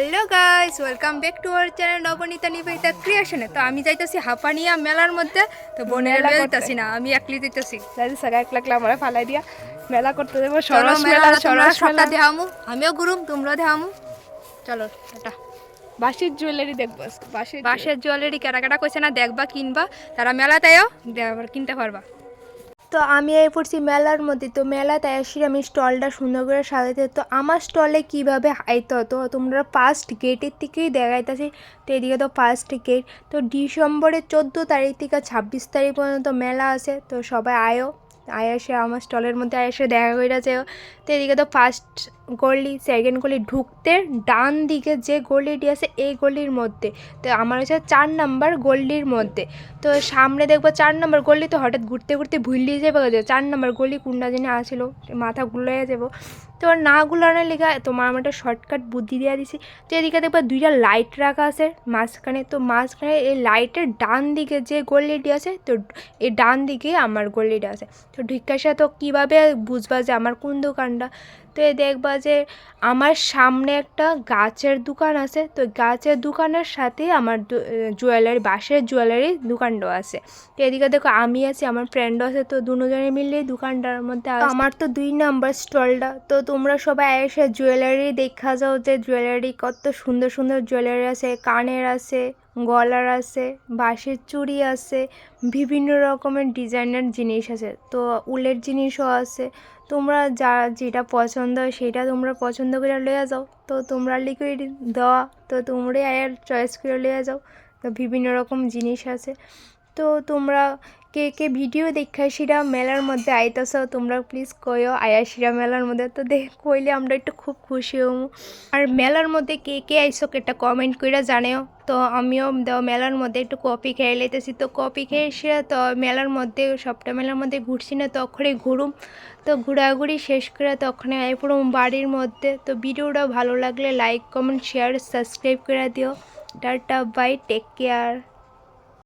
Hello guys welcome back to our channel Nabanita Nivedita ক্রিয়েশনে তো আমি যাইতেছি হাঁপানিয়া মেলার মধ্যে। তো বোনের। যাইতেছি না আমি একলি যাইতেছি। দাদি সারা এক লাখ আমরা ফালাই দিয়া মেলা করতে দেবো সরস মেলা সরস মেলা। দেখামু। আমিও ঘুরুম তোমরা দেখামু। চলো এটা বাঁশের জুয়েলারি দেখব আজকে, বাঁশের জুয়েলারি কেটা কেটা কইছে না দেখবা কিনবা। তারা মেলাতেও কিনতে পারবা। তো আমি এই পড়ছি মেলার মধ্যে। তো মেলাতে আসি আমি স্টলটা সুন্দর করে সাজাতে। তো আমার স্টলে কীভাবে আইতে হতো? তোমরা ফার্স্ট গেটের থেকেই দেখাইতেছি, তো এদিকে তো ফার্স্ট গেট তো ডিসেম্বরের চোদ্দ তারিখ থেকে ছাব্বিশ তারিখ পর্যন্ত মেলা আছে। তো সবাই আয়ো। আয় এসে আমার স্টলের মধ্যে আয়াসে দেখা করে যে তো এদিকে তো ফার্স্ট গলি সেকেন্ড গলি ঢুকতে ডান দিকে যে গলিটি আছে, এই গলির মধ্যে। তো আমার হচ্ছে চার নাম্বার গলির মধ্যে। তো সামনে দেখব চার নাম্বার গলি তো হঠাৎ ঘুরতে ঘুরতে ভুললি যাবে। চার নাম্বার গলি কোনটা জিনিস আসলো, মাথা গুলো যাব। তো না গুলানোর তোমার আমার একটা শর্টকাট বুদ্ধি দেওয়া দিছি। তো এদিকে দেখবা দুইটা লাইট রাখা আছে, মাঝখানে তো মাঝখানে এই লাইটের ডান দিকে যে গোল্লিটি আছে, তো এই ডান দিকে আমার গোল্লিটা আছে। তো ঢিকাশা তো কীভাবে বুঝবা যে আমার কোন দোকানটা? তো এই দেখবা যে আমার সামনে একটা গাছের দোকান আছে। তো গাছের দোকানের সাথে আমার জুয়েলারি বাঁশের জুয়েলারি দোকানটাও আছে। তো এদিকে দেখো আমি আছি আমার ফ্রেন্ডও আছে তো দুজনে মিলে দোকানটার মধ্যে। আমার তো দুই নাম্বার স্টলটা তো তোমরা সবাই এসে জুয়েলারি দেখা যাও যে জুয়েলারি কত সুন্দর সুন্দর জুয়েলারি আছে কানের আছে। গলার আছে, বাঁশের চুড়ি আছে, বিভিন্ন রকমের ডিজাইনের জিনিস আছে। তো উলের জিনিসও আছে। তোমরা যা যেটা পছন্দ হয় সেটা তোমরা পছন্দ করে লিয়ে যাও। তো তোমরা লিকুইড দেওয়া, তো তোমরাই আয়ার চয়েস করে লিয়ে যাও। তো বিভিন্ন রকম জিনিস আছে। তো তোমরা কে কে ভিডিও দেখা সেটা মেলার মধ্যে আইতাছ, তোমরা প্লিজ কইও আয়া সেরা মেলার মধ্যে। তো দেখ, কইলে আমরা একটু খুব খুশি হব আর মেলার মধ্যে কে কে আইসো একটা কমেন্ট করে জানেও। তো আমিও মেলার মধ্যে একটু কপি খেয়ে লেতেছি তো কপি খেয়ে এসে তো মেলার মধ্যে, সবটা মেলার মধ্যে ঘুরছি না, তখনই ঘুরুম। তো ঘোরাঘুরি শেষ করে তখন আই পড়ুম বাড়ির মধ্যে। তো ভিডিওটা ভালো লাগলে লাইক কমেন্ট শেয়ার সাবস্ক্রাইব করে দিও। Tata bye take care